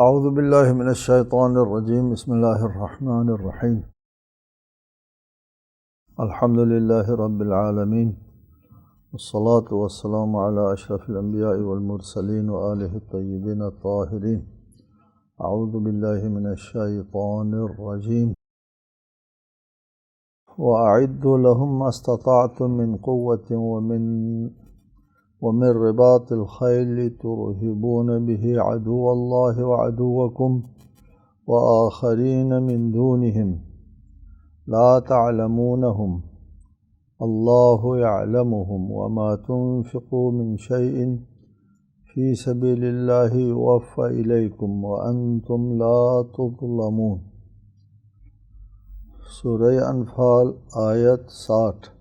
أعوذ بالله من الشيطان الرجيم. بسم الله الرحمن الرحيم. الحمد لله رب العالمين. والصلاة والسلام على أشرف الأنبياء والمرسلين وآله الطيبين الطاهرين. أعوذ بالله من الشيطان الرجيم. وأعدوا لهم ما استطعتم من قوة ومن ومن رباط الخيل ترهبون به عدو الله وعدوكم وآخرين من دونهم لا تعلمونهم الله يعلمهم وما تنفقوا من شيء في سبيل الله يوفى إليكم وأنتم لا تظلمون سورة أنفال آية 60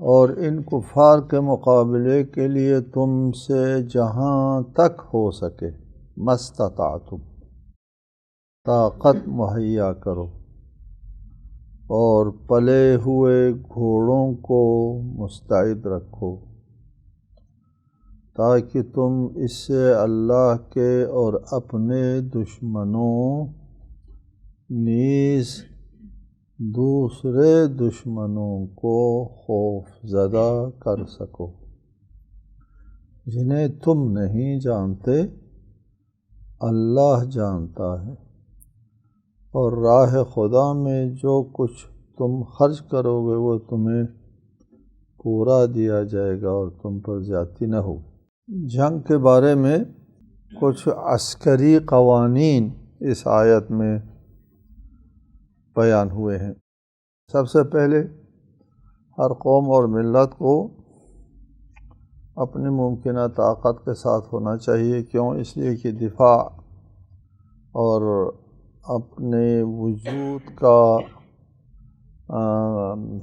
اور ان کفار کے مقابلے کے لیے تم سے جہاں تک ہو سکے مستطاعتم طاقت مہیا کرو۔ اور پلے ہوئے گھوڑوں کو مستعد رکھو، تاکہ تم اس سے اللہ کے اور اپنے دشمنوں، نیز دوسرے دشمنوں کو خوف زدہ کر سکو، جنہیں تم نہیں جانتے، اللہ جانتا ہے۔ اور راہ خدا میں جو کچھ تم خرچ کرو گے، وہ تمہیں پورا دیا جائے گا اور تم پر زیادتی نہ ہو۔ جنگ کے بارے میں کچھ عسکری قوانین اس آیت میں بیان ہوئے ہیں۔ سب سے پہلے ہر قوم اور ملت کو اپنی ممکنہ طاقت کے ساتھ ہونا چاہیے، کیوں؟ اس لیے کہ دفاع اور اپنے وجود کا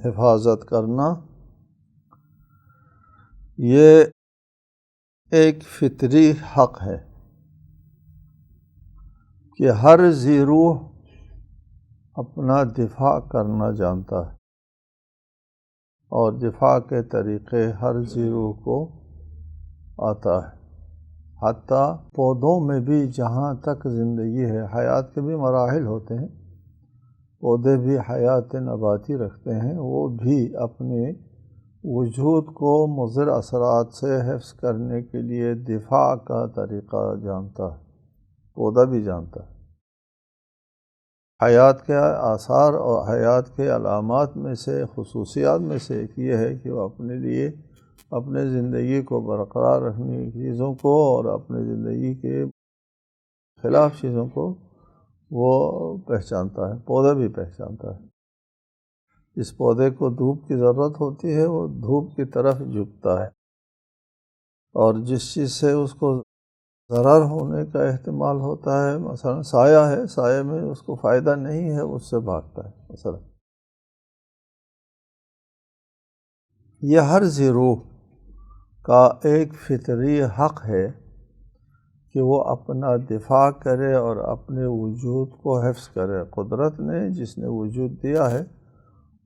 حفاظت کرنا، یہ ایک فطری حق ہے کہ ہر زیروح اپنا دفاع کرنا جانتا ہے اور دفاع کے طریقے ہر زیرو کو آتا ہے۔ حتیٰ پودوں میں بھی جہاں تک زندگی ہے، حیات کے بھی مراحل ہوتے ہیں۔ پودے بھی حیات نباتی رکھتے ہیں۔ وہ بھی اپنے وجود کو مضر اثرات سے حفظ کرنے کے لیے دفاع کا طریقہ جانتا ہے۔ پودا بھی جانتا ہے۔ حیات کے آثار اور حیات کے علامات میں سے، خصوصیات میں سے ایک یہ ہے کہ وہ اپنے لیے، اپنے زندگی کو برقرار رکھنے کی چیزوں کو اور اپنے زندگی کے خلاف چیزوں کو وہ پہچانتا ہے پودا بھی پہچانتا ہے۔ اس پودے کو دھوپ کی ضرورت ہوتی ہے، وہ دھوپ کی طرف جھکتا ہے اور جس چیز سے اس کو ضرر ہونے کا احتمال ہوتا ہے۔ مثلا سایہ ہے، سایہ میں اس کو فائدہ نہیں ہے، اس سے بھاگتا ہے۔ مثلا یہ ہر زیرو کا ایک فطری حق ہے کہ وہ اپنا دفاع کرے اور اپنے وجود کو حفظ کرے۔ قدرت نے جس نے وجود دیا ہے،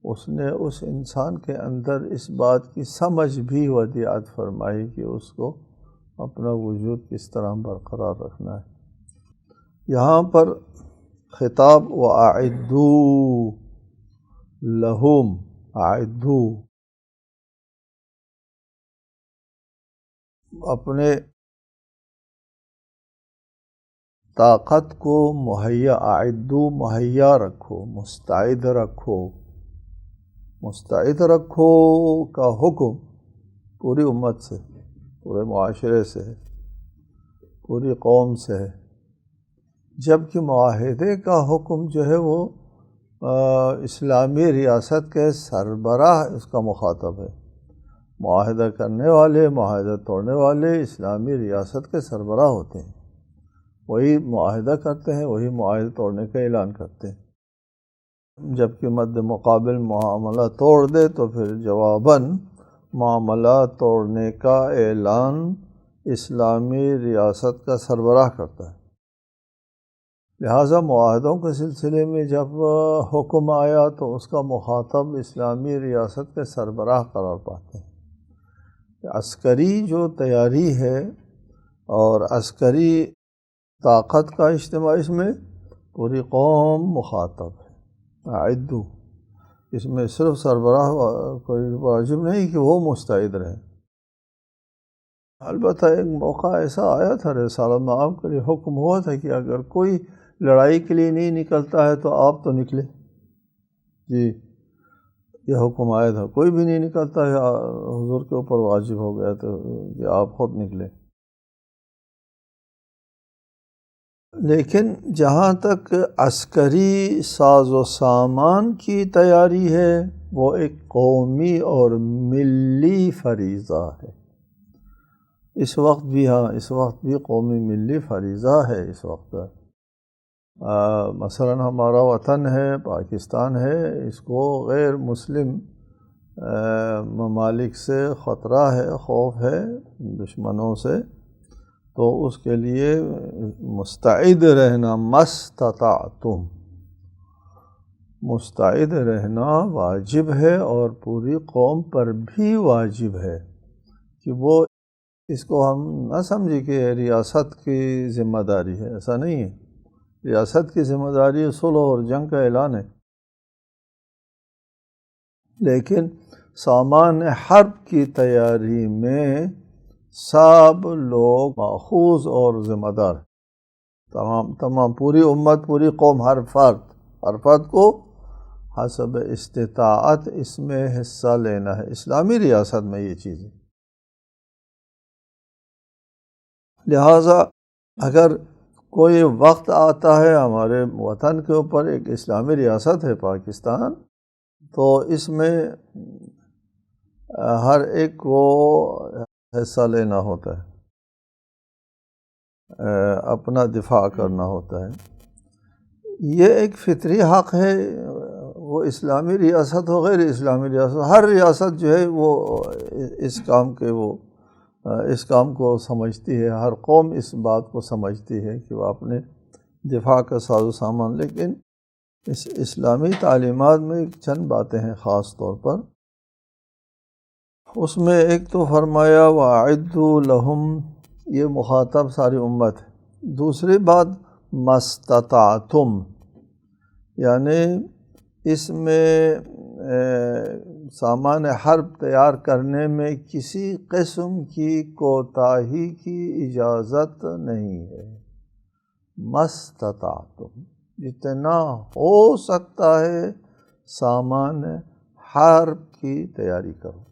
اس نے اس انسان کے اندر اس بات کی سمجھ بھی ودیات فرمائی کہ اس کو اپنا وجود کس طرح برقرار رکھنا ہے۔ یہاں پر خطاب و آئدو لہوم آئدو اپنے طاقت کو مہیا آئدو مہیا رکھو، مستعد رکھو۔ مستعد رکھو کا حکم پوری امت سے۔ پورے معاشرے سے ہے پوری قوم سے ہے جبکہ معاہدے کا حکم جو ہے وہ اسلامی ریاست کے سربراہ اس کا مخاطب ہے۔ معاہدہ کرنے والے، معاہدہ توڑنے والے اسلامی ریاست کے سربراہ ہوتے ہیں۔ وہی معاہدہ کرتے ہیں، وہی معاہدہ توڑنے کا اعلان کرتے ہیں۔ جبکہ مد مقابل معاملہ توڑ دے تو پھر جواباً معاملہ توڑنے کا اعلان اسلامی ریاست کا سربراہ کرتا ہے۔ لہٰذا معاہدوں کے سلسلے میں جب حکم آیا تو اس کا مخاطب اسلامی ریاست کے سربراہ قرار پاتے ہیں۔ عسکری جو تیاری ہے اور عسکری طاقت کا اجتماع اس میں پوری قوم مخاطب ہے۔ عدو اس میں صرف سربراہ کوئی واجب نہیں کہ وہ مستعد رہے۔ البتہ ایک موقع ایسا آیا تھا رسالہ میں، آپ کے لیے حکم ہوا تھا کہ اگر کوئی لڑائی کے لیے نہیں نکلتا ہے تو آپ تو نکلے جی یہ حکم آیا تھا۔ کوئی بھی نہیں نکلتا ہے، حضور کے اوپر واجب ہو گیا تو کہ آپ خود نکلے لیکن جہاں تک عسکری ساز و سامان کی تیاری ہے، وہ ایک قومی اور ملی فریضہ ہے۔ اس وقت بھی ہاں اس وقت بھی قومی ملی فریضہ ہے۔ اس وقت مثلا ہمارا وطن ہے، پاکستان ہے، اس کو غیر مسلم ممالک سے خطرہ ہے، خوف ہے، دشمنوں سے تو اس کے لیے مستعد رہنا مستطعتم، مستعد رہنا واجب ہے اور پوری قوم پر بھی واجب ہے کہ وہ اس کو ہم نہ سمجھیں کہ ریاست کی ذمہ داری ہے، ایسا نہیں ہے۔ ریاست کی ذمہ داری صلح اور جنگ کا اعلان ہے۔ لیکن سامان حرب کی تیاری میں سب لوگ ماخوذ اور ذمہ دار تمام تمام، پوری امت، پوری قوم، ہر فرد ہر فرد کو حسب استطاعت اس میں حصہ لینا ہے۔ اسلامی ریاست میں یہ چیز ہے۔ لہٰذا اگر کوئی وقت آتا ہے ہمارے وطن کے اوپر، ایک اسلامی ریاست ہے پاکستان، تو اس میں ہر ایک کو حصہ لینا ہوتا ہے۔ اپنا دفاع کرنا ہوتا ہے۔ یہ ایک فطری حق ہے۔ وہ اسلامی ریاست ہو غیر اسلامی ریاست ہر ریاست جو ہے وہ اس کام کے وہ اس کام کو سمجھتی ہے۔ ہر قوم اس بات کو سمجھتی ہے کہ وہ اپنے دفاع کا ساز و سامان۔ لیکن اس اسلامی تعلیمات میں چند باتیں ہیں خاص طور پر۔ اس میں ایک تو فرمایا وعد الحم یہ مخاطب ساری امت ہے۔ دوسری بات، مستطعتم یعنی اس میں سامان حرب تیار کرنے میں کسی قسم کی کوتاہی کی اجازت نہیں ہے۔ مستطعتم، جتنا ہو سکتا ہے، سامان حرب کی تیاری کرو۔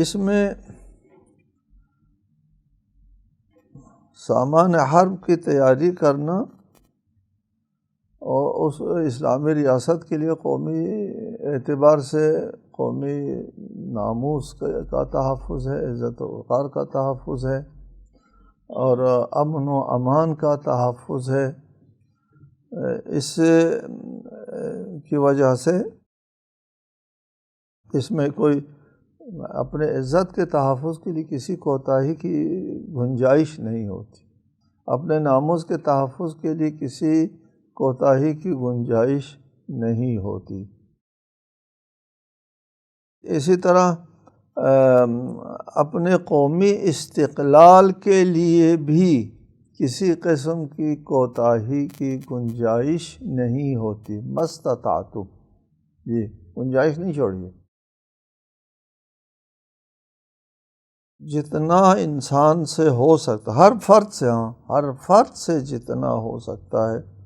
اس میں سامان حرب کی تیاری کرنا اور اس اسلامی ریاست کے لیے قومی اعتبار سے قومی ناموس کا تحفظ ہے، عزت و وقار کا تحفظ ہے اور امن و امان کا تحفظ ہے۔ اس کی وجہ سے اس میں کوئی اپنے عزت کے تحفظ کے لیے کسی کوتاہی کی گنجائش نہیں ہوتی۔ اپنے ناموز کے تحفظ کے لیے کسی کوتاہی کی گنجائش نہیں ہوتی۔ اسی طرح اپنے قومی استقلال کے لیے بھی کسی قسم کی کوتاہی کی گنجائش نہیں ہوتی۔ مستطعتم جی گنجائش نہیں چھوڑیے۔ جتنا انسان سے ہو سکتا، ہر فرد سے ہاں ہر فرد سے جتنا ہو سکتا ہے۔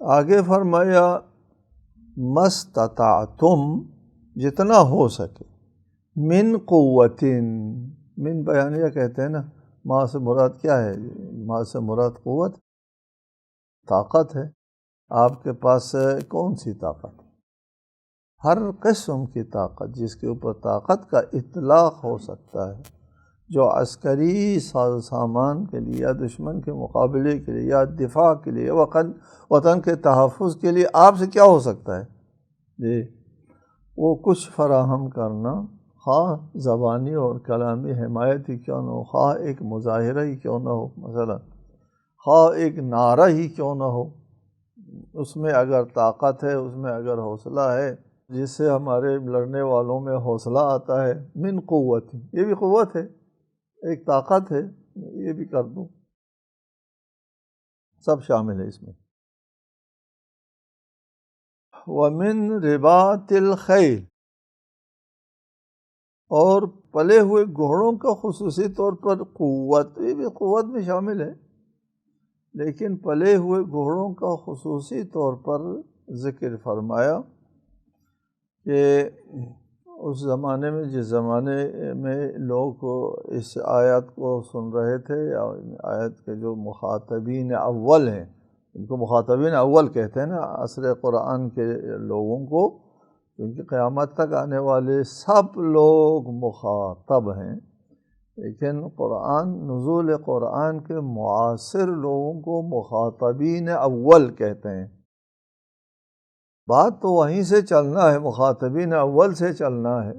آگے فرمایا، مستطعتم، جتنا ہو سکے۔ من قوت من بیانیہ کہتے ہیں نا، ماں سے مراد کیا ہے؟ ماں سے مراد قوت، طاقت ہے۔ آپ کے پاس کون سی طاقت؟ ہر قسم کی طاقت، جس کے اوپر طاقت کا اطلاق ہو سکتا ہے، جو عسکری ساز سامان کے لیے یا دشمن کے مقابلے کے لیے یا دفاع کے لیے وطن وطن کے تحفظ کے لیے آپ سے کیا ہو سکتا ہے؟ جی وہ کچھ فراہم کرنا، خواہ زبانی اور کلامی حمایت ہی کیوں نہ ہو، خواہ ایک مظاہرہ ہی کیوں نہ ہو، مثلا خواہ ایک نعرہ ہی کیوں نہ ہو، اس میں اگر طاقت ہے، اس میں اگر حوصلہ ہے جس سے ہمارے لڑنے والوں میں حوصلہ آتا ہے، من قوت۔ یہ بھی قوت ہے، ایک طاقت ہے، یہ بھی کر دوں سب شامل ہے اس میں۔ ومن ربات الخیل اور پلے ہوئے گھوڑوں کا خصوصی طور پر قوت، یہ بھی قوت میں شامل ہے۔ لیکن پلے ہوئے گھوڑوں کا خصوصی طور پر ذکر فرمایا۔ کہ اس زمانے میں، جس زمانے میں لوگ اس آیت کو سن رہے تھے یا آیت کے جو مخاطبین اول ہیں، ان کو مخاطبین اول کہتے ہیں نا، عصر قرآن کے لوگوں کو، کیونکہ قیامت تک آنے والے سب لوگ مخاطب ہیں۔ لیکن قرآن، نزول قرآن کے معاصر لوگوں کو مخاطبین اول کہتے ہیں۔ بات تو وہیں سے چلنا ہے، مخاطبین اول سے چلنا ہے۔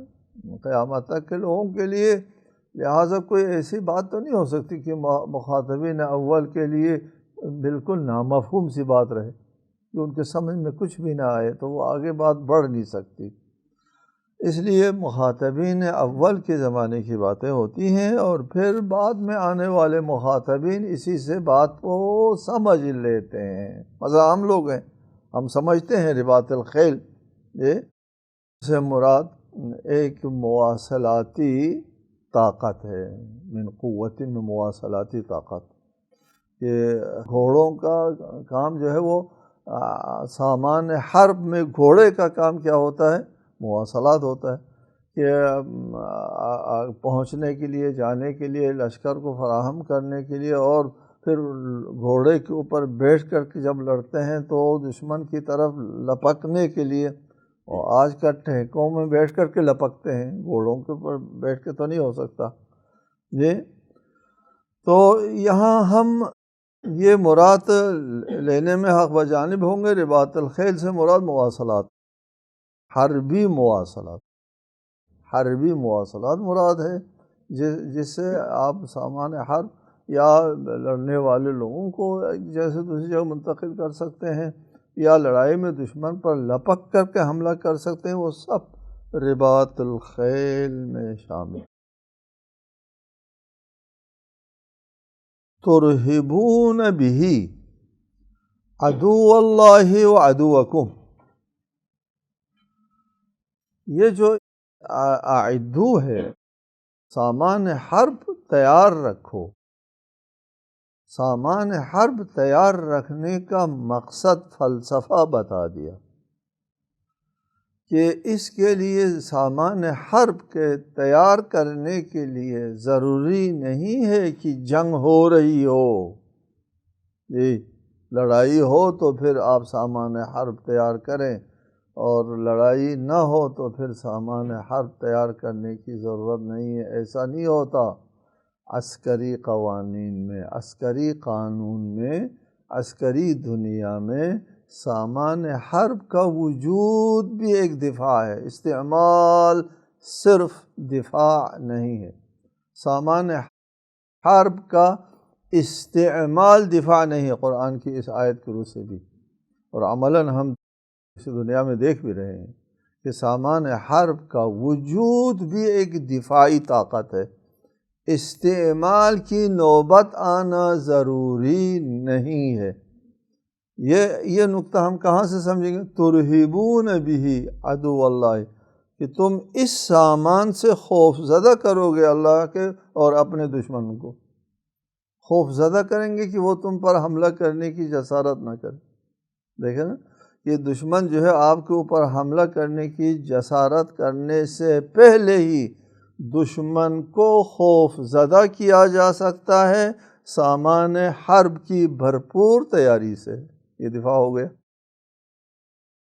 قیامت تک کے لوگوں کے لیے لہٰذا کوئی ایسی بات تو نہیں ہو سکتی کہ مخاطبین اول کے لیے بالکل نامفہوم سی بات رہے، کہ ان کے سمجھ میں کچھ بھی نہ آئے تو وہ آگے بات بڑھ نہیں سکتی۔ اس لیے مخاطبین اول کے زمانے کی باتیں ہوتی ہیں اور پھر بعد میں آنے والے مخاطبین اسی سے بات کو سمجھ لیتے ہیں۔ مزہ ہم لوگ ہیں۔ ہم سمجھتے ہیں ربات الخیل، یہ سے مراد ایک مواصلاتی طاقت ہے، من قوت میں مواصلاتی طاقت۔ کہ گھوڑوں کا کام جو ہے وہ سامان حرب میں گھوڑے کا کام کیا ہوتا ہے؟ مواصلات ہوتا ہے۔ کہ پہنچنے کے لیے، جانے کے لیے، لشکر کو فراہم کرنے کے لیے اور پھر گھوڑے کے اوپر بیٹھ کر کے جب لڑتے ہیں تو دشمن کی طرف لپکنے کے لیے اور آج کا ٹھیکوں میں بیٹھ کر کے لپکتے ہیں، گھوڑوں کے اوپر بیٹھ کے تو نہیں ہو سکتا۔ جی؟ تو یہاں ہم یہ مراد لینے میں حق بجانب ہوں گے ربات الخیل سے مراد مواصلات۔ حربی مواصلات۔ حربی مواصلات مراد ہے، جس جس سے آپ سامان حرب یا لڑنے والے لوگوں کو جیسے دوسری جگہ منتقل کر سکتے ہیں، یا لڑائی میں دشمن پر لپک کر کے حملہ کر سکتے ہیں، وہ سب ربات الخیل میں شامل ترہبون بھی ادو اللہ و ادوکم یہ جو آدو ہے، سامان حرب تیار رکھو۔ سامان حرب تیار رکھنے کا مقصد فلسفہ بتا دیا کہ اس کے لیے سامان حرب کے تیار کرنے کے لیے ضروری نہیں ہے کہ جنگ ہو رہی ہو۔ جی لڑائی ہو تو پھر آپ سامان حرب تیار کریں اور لڑائی نہ ہو تو پھر سامان حرب تیار کرنے کی ضرورت نہیں ہے، ایسا نہیں ہوتا۔ عسکری قوانین میں، عسکری قانون میں، عسکری دنیا میں سامان حرب کا وجود بھی ایک دفاع ہے۔ استعمال صرف دفاع نہیں ہے۔ سامان حرب کا استعمال دفاع نہیں ہے۔ قرآن کی اس آیت کے روح سے بھی۔ اور عملاً ہم اس دنیا میں دیکھ بھی رہے ہیں کہ سامان حرب کا وجود بھی ایک دفاعی طاقت ہے۔ استعمال کی نوبت آنا ضروری نہیں ہے۔ یہ یہ نقطہ ہم کہاں سے سمجھیں گے؟ ترہبون بھی ادو اللہ، کہ تم اس سامان سے خوف زدہ کرو گے اللہ کے اور اپنے دشمن کو۔ خوف زدہ کریں گے کہ وہ تم پر حملہ کرنے کی جسارت نہ کرے۔ دیکھیں نا کہ دشمن جو ہے آپ کے اوپر حملہ کرنے کی جسارت کرنے سے پہلے ہی دشمن کو خوف زدہ کیا جا سکتا ہے، سامان حرب کی بھرپور تیاری سے۔ یہ دفاع ہو گیا۔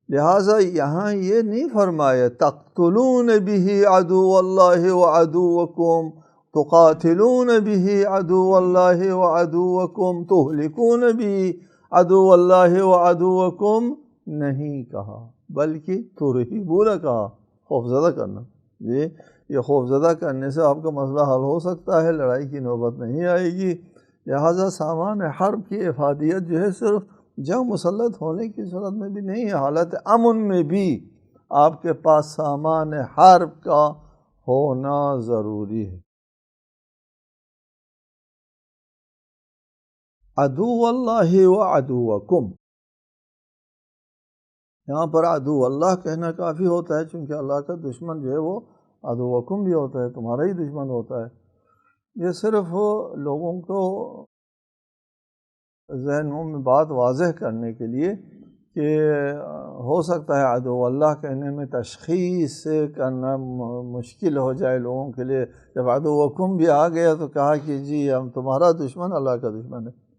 لہٰذا یہاں یہ نہیں فرمایا، تقتلون بھی ادو اللہ و ادو وکم تو قاتلون بھی ادو اللہ و ادو وکم تو لکھون بھی ادو اللہ و ادو نہیں کہا، بلکہ تو رہی بولا کہا، خوف زدہ کرنا۔ جی یہ خوف زدہ کرنے سے آپ کا مسئلہ حل ہو سکتا ہے، لڑائی کی نوبت نہیں آئے گی۔ لہٰذا سامان حرب کی افادیت جو ہے صرف جنگ مسلط ہونے کی صورت میں بھی نہیں ہے حالت امن میں بھی آپ کے پاس سامان حرب کا ہونا ضروری ہے۔ ادو اللہ و ادو یہاں پر ادو اللہ کہنا کافی ہوتا ہے، چونکہ اللہ کا دشمن جو ہے وہ ادو بھی ہوتا ہے، تمہارا ہی دشمن ہوتا ہے۔ یہ صرف لوگوں کو ذہنوں میں بات واضح کرنے کے لیے کہ ہو سکتا ہے ادو اللہ کہنے میں تشخیص کرنا مشکل ہو جائے لوگوں کے لیے۔ جب ادو وکم بھی آ گیا تو کہا کہ جی ہم تمہارا دشمن اللہ کا دشمن ہے۔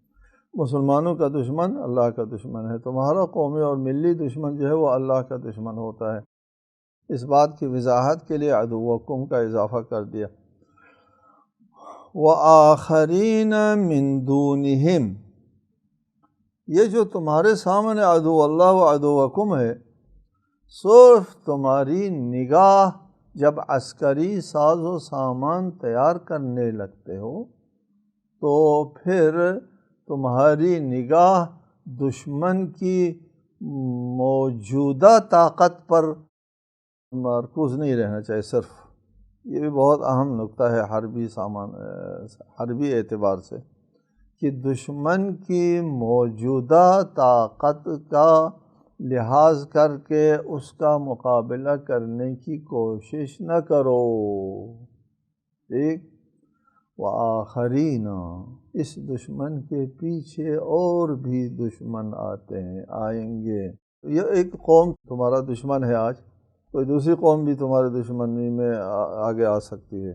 مسلمانوں کا دشمن اللہ کا دشمن ہے۔ تمہارا قومی اور ملی دشمن جو ہے وہ اللہ کا دشمن ہوتا ہے۔ اس بات کی وضاحت کے لیے ادو وکم کا اضافہ کر دیا۔ وہ آخرین مندونہم یہ جو تمہارے سامنے ادو اللہ و ادو وکم ہے، صرف تمہاری نگاہ جب عسکری ساز و سامان تیار کرنے لگتے ہو، تو پھر تمہاری نگاہ دشمن کی موجودہ طاقت پر مرکوز نہیں رہنا چاہیے، صرف۔ یہ بھی بہت اہم نقطہ ہے حربی سامان، حربی اعتبار سے، کہ دشمن کی موجودہ طاقت کا لحاظ کر کے اس کا مقابلہ کرنے کی کوشش نہ کرو۔ ٹھیک و آخرین اس دشمن کے پیچھے اور بھی دشمن آتے ہیں، آئیں گے۔ یہ ایک قوم تمہارا دشمن ہے آج، کوئی دوسری قوم بھی تمہارے دشمنی میں آگے آ سکتی ہے۔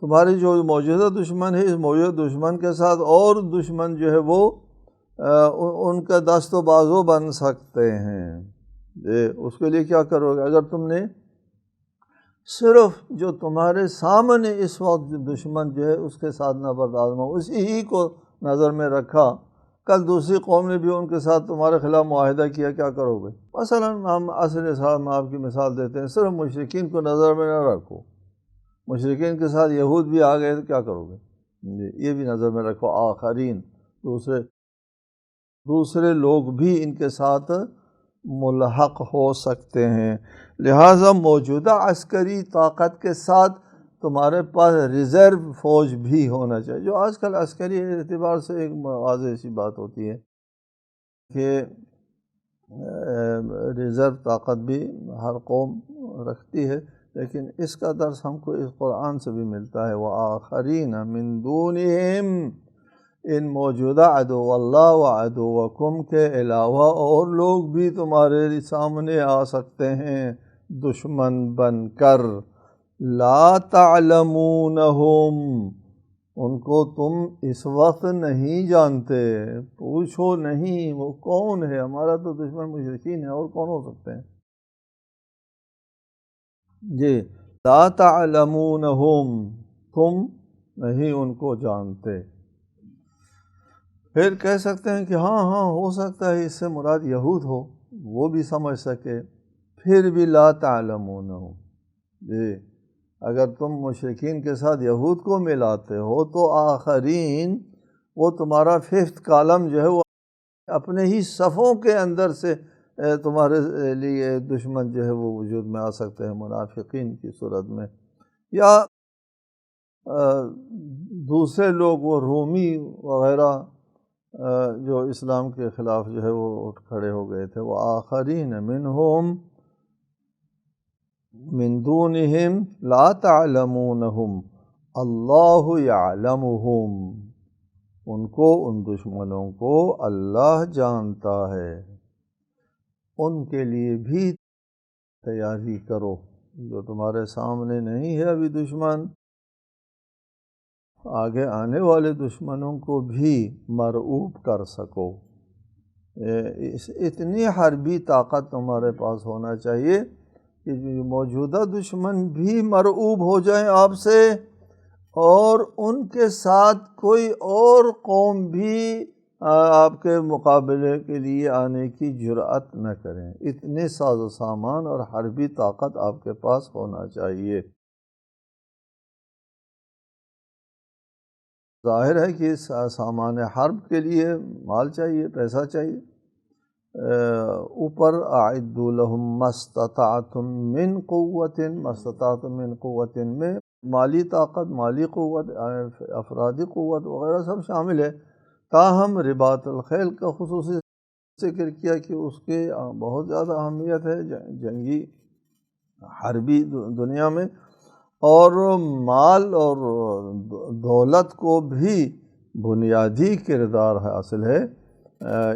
تمہاری جو موجودہ دشمن ہے، اس موجودہ دشمن کے ساتھ اور دشمن جو ہے وہ ان کا دست و بازو بن سکتے ہیں۔ اس کے لیے کیا کرو گے؟ اگر تم نے صرف جو تمہارے سامنے اس وقت جو دشمن جو ہے اس کے ساتھ نہ برداشت اسی ہی کو نظر میں رکھا۔ کل دوسری قوم نے بھی ان کے ساتھ تمہارے خلاف معاہدہ کیا کیا کرو گے؟ مثلا ہم اصل صاحب میں آپ کی مثال دیتے ہیں، صرف مشرقین کو نظر میں نہ رکھو۔ مشرقین کے ساتھ یہود بھی آ گئے تو کیا کرو گے؟ جی، یہ بھی نظر میں رکھو۔ آخرین، دوسرے دوسرے لوگ بھی ان کے ساتھ ملحق ہو سکتے ہیں۔ لہٰذا موجودہ عسکری طاقت کے ساتھ تمہارے پاس ریزرو فوج بھی ہونا چاہیے۔ جو آج کل عسکری اعتبار سے ایک واضح سی بات ہوتی ہے کہ ریزرو طاقت بھی ہر قوم رکھتی ہے، لیکن اس کا درس ہم کو اس قرآن سے بھی ملتا ہے۔ وہ آخرین مندونہم ان موجودہ ادو اللہ و ادو وکم کے علاوہ اور لوگ بھی تمہارے سامنے آ سکتے ہیں۔ دشمن بن کر لا تعلمونہم، ان کو تم اس وقت نہیں جانتے۔ پوچھو نہیں، وہ کون ہے؟ ہمارا تو دشمن مشرقین ہے، اور کون ہو سکتے ہیں؟ جی لا تعلمونہم، تم نہیں ان کو جانتے۔ پھر کہہ سکتے ہیں کہ ہاں ہاں ہو سکتا ہے، اس سے مراد یہود ہو۔ وہ بھی سمجھ سکے۔ پھر بھی لا تعلمونہم۔ جی اگر تم مشرقین کے ساتھ یہود کو ملاتے ہو تو آخرین وہ تمہارا ففتھ کالم جو ہے وہ اپنے ہی صفوں کے اندر سے تمہارے لیے دشمن جو ہے وہ وجود میں آ سکتے ہیں منافقین کی صورت میں۔ یا دوسرے لوگ وہ رومی وغیرہ جو اسلام کے خلاف جو ہے وہ اٹھ کھڑے ہو گئے تھے وہ آخرین منہم، من دونہم لا تعلمونہم، اللہ یعلمہم۔ ان کو، ان دشمنوں کو اللہ جانتا ہے۔ ان کے لیے بھی تیاری کرو۔ جو تمہارے سامنے نہیں ہے ابھی دشمن آگے آنے والے دشمنوں کو بھی مرعوب کر سکو۔ اتنی حربی طاقت تمہارے پاس ہونا چاہیے کہ جو موجودہ دشمن بھی مرعوب ہو جائیں آپ سے اور ان کے ساتھ کوئی اور قوم بھی آپ کے مقابلے کے لیے آنے کی جرأت نہ کریں۔ اتنے ساز و سامان اور حربی طاقت آپ کے پاس ہونا چاہیے۔ ظاہر ہے کہ سامان حرب کے لیے مال چاہیے، پیسہ چاہیے۔ اوپر عید الحم مستطاعت من قوت مستطاعت من قوت میں مالی طاقت، مالی قوت، افرادی قوت وغیرہ سب شامل ہے۔ تاہم رباط الخیل کا خصوصی ذکر کیا کہ اس کے بہت زیادہ اہمیت ہے جنگی حربی دنیا میں۔ اور مال اور دولت کو بھی بنیادی کردار حاصل ہے۔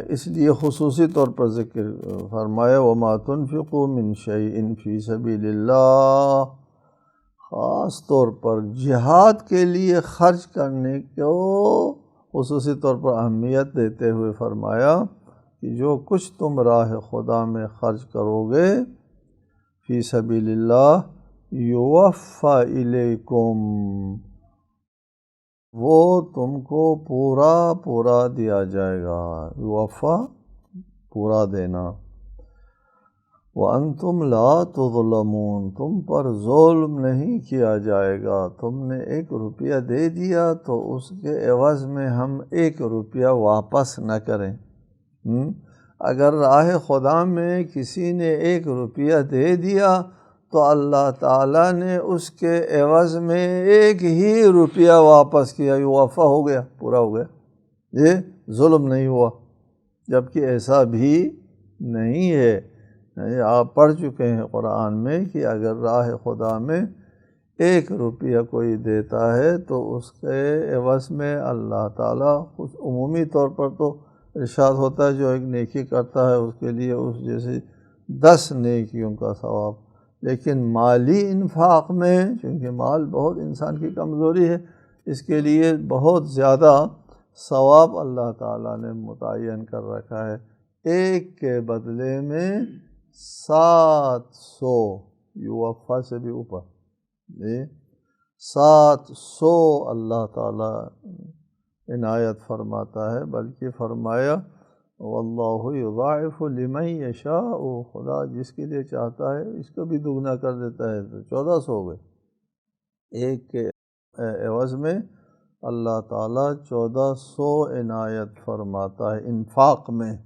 اس لیے خصوصی طور پر ذکر فرمایا و ماتن فکو منشی انفی سبیل اللہ خاص طور پر جہاد کے لیے خرچ کرنے کو خصوصی طور پر اہمیت دیتے ہوئے فرمایا کہ جو کچھ تم راہ خدا میں خرچ کرو گے فی سبیل اللہ یوفا الیکم۔ وہ تم کو پورا پورا دیا جائے گا۔ یوفا، پورا دینا۔ وہ ان تم لا تظلمون، تم پر ظلم نہیں کیا جائے گا۔ تم نے ایک روپیہ دے دیا تو اس کے عوض میں ہم ایک روپیہ واپس نہ کریں۔ اگر راہ خدا میں کسی نے ایک روپیہ دے دیا تو اللہ تعالیٰ نے اس کے عوض میں ایک ہی روپیہ واپس کیا، یہ وفا ہو گیا، پورا ہو گیا۔ یہ ظلم نہیں ہوا جبکہ ایسا بھی نہیں ہے۔ یعنی آپ پڑھ چکے ہیں قرآن میں کہ اگر راہ خدا میں ایک روپیہ کوئی دیتا ہے تو اس کے عوض میں اللہ تعالیٰ کچھ عمومی طور پر تو ارشاد ہوتا ہے، جو ایک نیکی کرتا ہے اس کے لیے اس جیسے دس نیکیوں کا ثواب۔ لیکن مالی انفاق میں، چونکہ مال بہت انسان کی کمزوری ہے، اس کے لیے بہت زیادہ ثواب اللہ تعالیٰ نے متعین کر رکھا ہے۔ ایک کے بدلے میں سات سو یوفا سے بھی اوپر جی سات سو اللہ تعالیٰ عنایت فرماتا ہے، بلکہ فرمایا واللہ یضاعف لمن یشاء، خدا جس کے لیے چاہتا ہے، اس کو بھی دگنا کر دیتا ہے۔ تو چودہ سو ہو گئے۔ ایک کے عوض میں اللہ تعالیٰ چودہ سو عنایت فرماتا ہے انفاق میں۔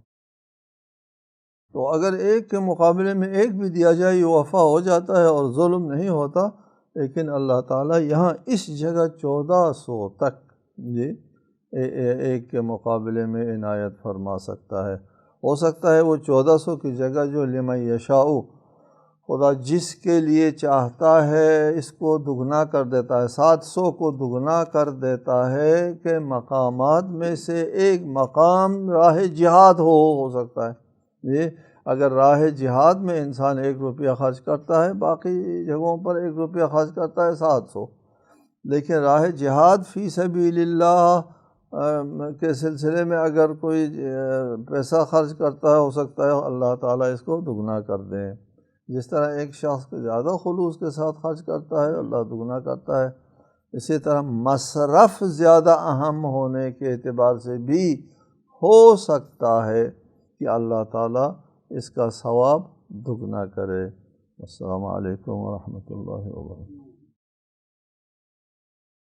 تو اگر ایک کے مقابلے میں ایک بھی دیا جائے، یہ وفا ہو جاتا ہے اور ظلم نہیں ہوتا، لیکن اللہ تعالیٰ یہاں اس جگہ چودہ سو تک جی ایک کے مقابلے میں عنایت فرما سکتا ہے۔ ہو سکتا ہے وہ چودہ سو کی جگہ جو لما یشاؤ، خدا جس کے لیے چاہتا ہے اس کو دگنا کر دیتا ہے، سات سو کو دگنا کر دیتا ہے کہ مقامات میں سے ایک مقام راہ جہاد ہو ہو سکتا ہے۔ یہ اگر راہ جہاد میں انسان ایک روپیہ خرچ کرتا ہے، باقی جگہوں پر ایک روپیہ خرچ کرتا ہے، سات سو۔ لیکن راہ جہاد فی سبیل اللہ کے سلسلے میں اگر کوئی پیسہ خرچ کرتا ہے ہو سکتا ہے، اللہ تعالیٰ اس کو دگنا کر دیں جس طرح ایک شخص زیادہ خلوص کے ساتھ خرچ کرتا ہے، اللہ دگنا کرتا ہے۔ اسی طرح مصرف زیادہ اہم ہونے کے اعتبار سے بھی ہو سکتا ہے کہ اللہ تعالیٰ اس کا ثواب دگنا کرے۔ السلام علیکم ورحمۃ اللہ وبرکاتہ۔